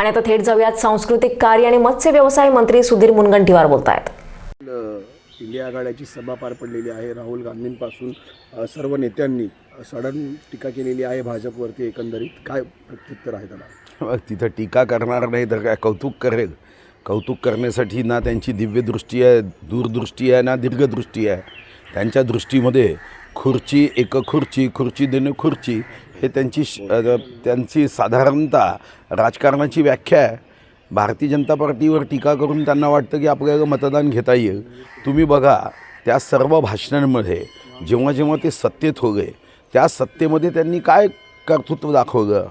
आणि आता थेट जाऊयात. सांस्कृतिक कार्य आणि मत्स्य व्यवसाय मंत्री सुधीर मुनगंटीवार बोलत आहेत अ, इंडिया आघाड्याची सभा पार पडलेली आहे. राहुल गांधींपासून सर्व नेत्यांनी सडन टीका केलेली आहे भाजपवरती एकंदरीत. काय प्रत्युत्तर आहे त्याला? मग तिथं टीका करणार नाही तर काय कौतुक करेल? कौतुक करण्यासाठी ना त्यांची दिव्यदृष्टी आहे दूरदृष्टी आहे ना दीर्घदृष्टी आहे. त्यांच्या दृष्टीमध्ये खुर्ची एक खुर्ची खुर्ची देणं खुर्ची हे त्यांची श- त्यांची साधारणतः राजकारणाची व्याख्या आहे. भारतीय जनता पार्टीवर टीका करून त्यांना वाटतं की आपल्याला मतदान घेता येईल. तुम्ही बघा त्या सर्व भाषणांमध्ये जेव्हा जेव्हा ते सत्तेत हो गए त्या सत्तेमध्ये त्यांनी काय कर्तृत्व दाखवलं?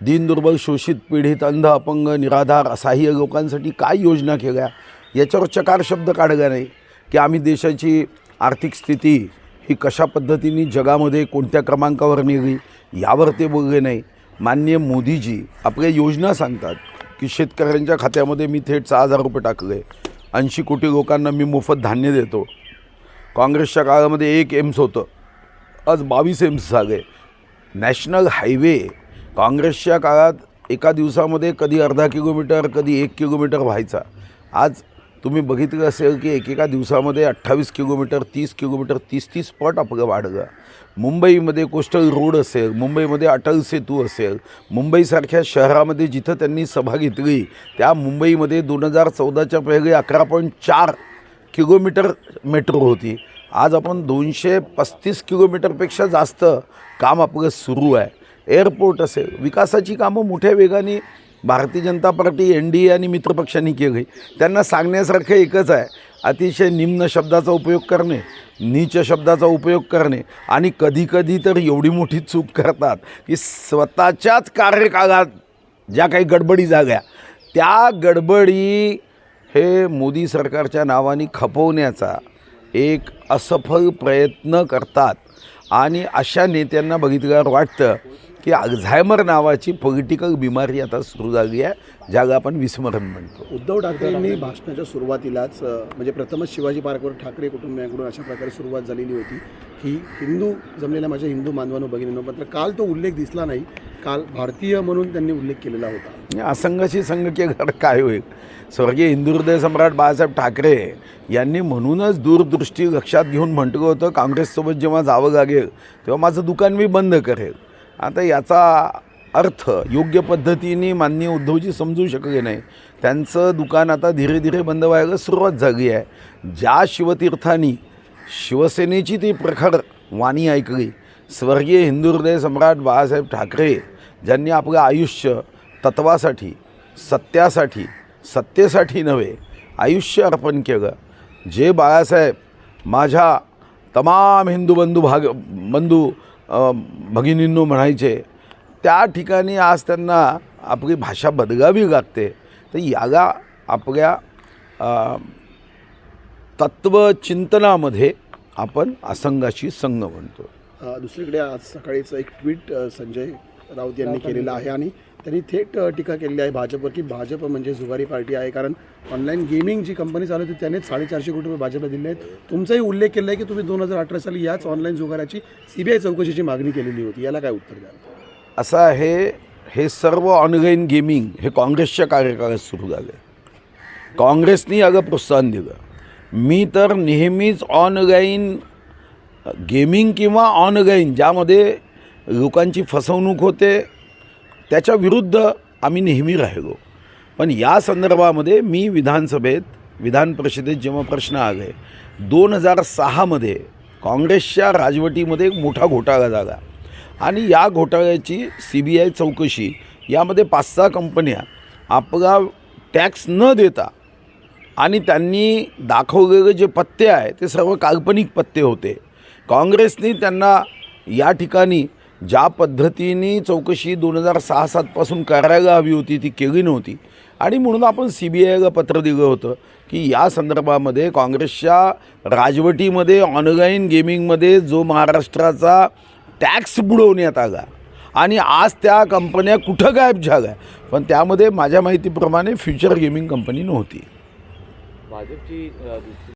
दीन दुर्बल शोषित पीडित अंध अपंग निराधार असहाय्य लोकांसाठी काय योजना केल्या? याच्यावर चकार शब्द काढला नाही की आम्ही देशाची आर्थिक स्थिती ही कशा पद्धतीने जगामध्ये कोणत्या क्रमांकावर नेली यावर ते बोलले नाही. माननीय मोदीजी आपल्या योजना सांगतात की शेतकऱ्यांच्या खात्यामध्ये मी थेट सहा हजार रुपये टाकले. ऐंशी कोटी लोकांना मी मोफत धान्य देतो. काँग्रेसच्या काळामध्ये एक एम्स होतं. आज बावीस एम्स झाले. नॅशनल हायवे काँग्रेसच्या काळात एका दिवसामध्ये कधी अर्धा किलोमीटर कधी एक किलोमीटर व्हायचा. आज तुम्ही बघितलं असेल की एकेका दिवसामध्ये अठ्ठावीस किलोमीटर तीस किलोमीटर तीस तीस पट आपलं वाढलं. मुंबईमध्ये कोस्टल रोड असेल मुंबईमध्ये अटल सेतू असेल मुंबईसारख्या शहरामध्ये जिथं त्यांनी सभा घेतली त्या मुंबईमध्ये दोन हजार चौदाच्या पहिले अकरा पॉईंट चार किलोमीटर मेट्रो होती. आज आपण दोनशे पस्तीस किलोमीटरपेक्षा जास्त काम आपलं सुरू आहे. एअरपोर्ट असेल विकासाची कामं मोठ्या वेगाने Bharatiya Janata Party N D A आणि मित्रपक्षांनी केली त्यांना सांगण्यासारखं एकच आहे अतिशय निम्न शब्दाचा उपयोग करणे नीच शब्दाचा उपयोग करणे आणि कधीकधी तर एवढी मोठी चूक करतात की स्वतःच्याच कार्यकाळात ज्या काही गडबडी जाग्या त्या गडबडी हे मोदी सरकारच्या नावाने खपवण्याचा एक असफल प्रयत्न करतात. आणि अशा नेत्यांना बघितल्यावर वाटतं की अल्झायमर नावाची पॉलिटिकल बिमारी आता सुरू झाली आहे ज्याला आपण विस्मरण म्हणतो. उद्धव ठाकरेंनी भाषणाच्या सुरुवातीलाच म्हणजे प्रथमच शिवाजी पार्कवर ठाकरे कुटुंबियांकडून अशा प्रकारे सुरुवात झालेली होती. ही हिंदू जमलेल्या माझ्या हिंदू बांधवांनो भगिनींनो मात्र काल तो उल्लेख दिसला नाही. काल भारतीय म्हणून त्यांनी उल्लेख केलेला होता. असंघाशी संघ केल्यावर काय होईल? स्वर्गीय हिंदू हृदय सम्राट बाळासाहेब ठाकरे यांनी म्हणूनच दूरदृष्टी लक्षात घेऊन म्हटलं होतं काँग्रेससोबत जेव्हा जावं लागेल तेव्हा माझं दुकान मी बंद करेल. आता याचा अर्थ योग्य पद्धतीने माननीय उद्धवजी समजू शकले नाही. त्यांचं दुकान आता धीरे धीरे बंद व्हायला सुरुवात झाली आहे. ज्या शिवतीर्थांनी शिवसेनेची ती प्रखर वाणी ऐकली स्वर्गीय हिंदुहृदय सम्राट बाळासाहेब ठाकरे ज्यांनी आपलं आयुष्य तत्वासाठी सत्यासाठी सत्तेसाठी नव्हे आयुष्य अर्पण केलं. जे बाळासाहेब माझ्या तमाम हिंदू बंधू भाग बंधू भगिनींनो म्हणायचे त्या ठिकाणी आज त्यांना आपली भाषा बदलावी लागते. तर याला आपल्या तत्वचिंतनामध्ये आपण असंगाशी संघ म्हणतो. दुसरीकडे आज सकाळीचं एक ट्विट संजय राऊत यांनी केलेलं आहे आणि त्यांनी थेट टीका केलेली आहे भाजपवर की भाजप म्हणजे जुगारी पार्टी आहे कारण ऑनलाईन गेमिंग जी कंपनी चालवते त्यानेच साडेचारशे कोटी रुपये भाजपला दिले आहेत. तुमचाही उल्लेख केला आहे की तुम्ही दोन हजार अठरा साली याच ऑनलाईन जुगाराची सी बी आय चौकशीची मागणी केलेली होती. याला काय उत्तर द्याल? असं आहे हे सर्व ऑनलाईन गेमिंग हे काँग्रेसच्या कार्यकाळात सुरू झाले. काँग्रेसनी अगं प्रोत्साहन दिलं. मी तर नेहमीच ऑनलाईन गेमिंग किंवा ऑनलाईन ज्यामध्ये लोकांची फसवणूक होते त्याच्या विरुद्ध आम्ही नेहमी राहिलो. पण या संदर्भामध्ये मी विधानसभेत विधान परिषदेत जेव्हा प्रश्न आले दोन हजार सहामध्ये काँग्रेसच्या राजवटीमध्ये एक मोठा घोटाळा झाला. आणि या घोटाळ्याची सी बी आय चौकशी यामध्ये पाच सहा कंपन्या आपला टॅक्स न देता आणि त्यांनी दाखवलेले जे पत्ते आहे ते सर्व काल्पनिक पत्ते होते. काँग्रेसनी त्यांना या ठिकाणी ज्या पद्धतीने चौकशी दोन हजार सहा सातपासून करायला हवी होती ती केली नव्हती. आणि म्हणून आपण सी बी आयला पत्र दिलं होतं की या संदर्भामध्ये काँग्रेसच्या राजवटीमध्ये ऑनलाईन गेमिंगमध्ये जो महाराष्ट्राचा टॅक्स बुडवण्यात आला आणि आज त्या कंपन्या कुठं गायब झाल्या पण त्यामध्ये माझ्या माहितीप्रमाणे फ्युचर गेमिंग कंपनी नव्हती. भाजपची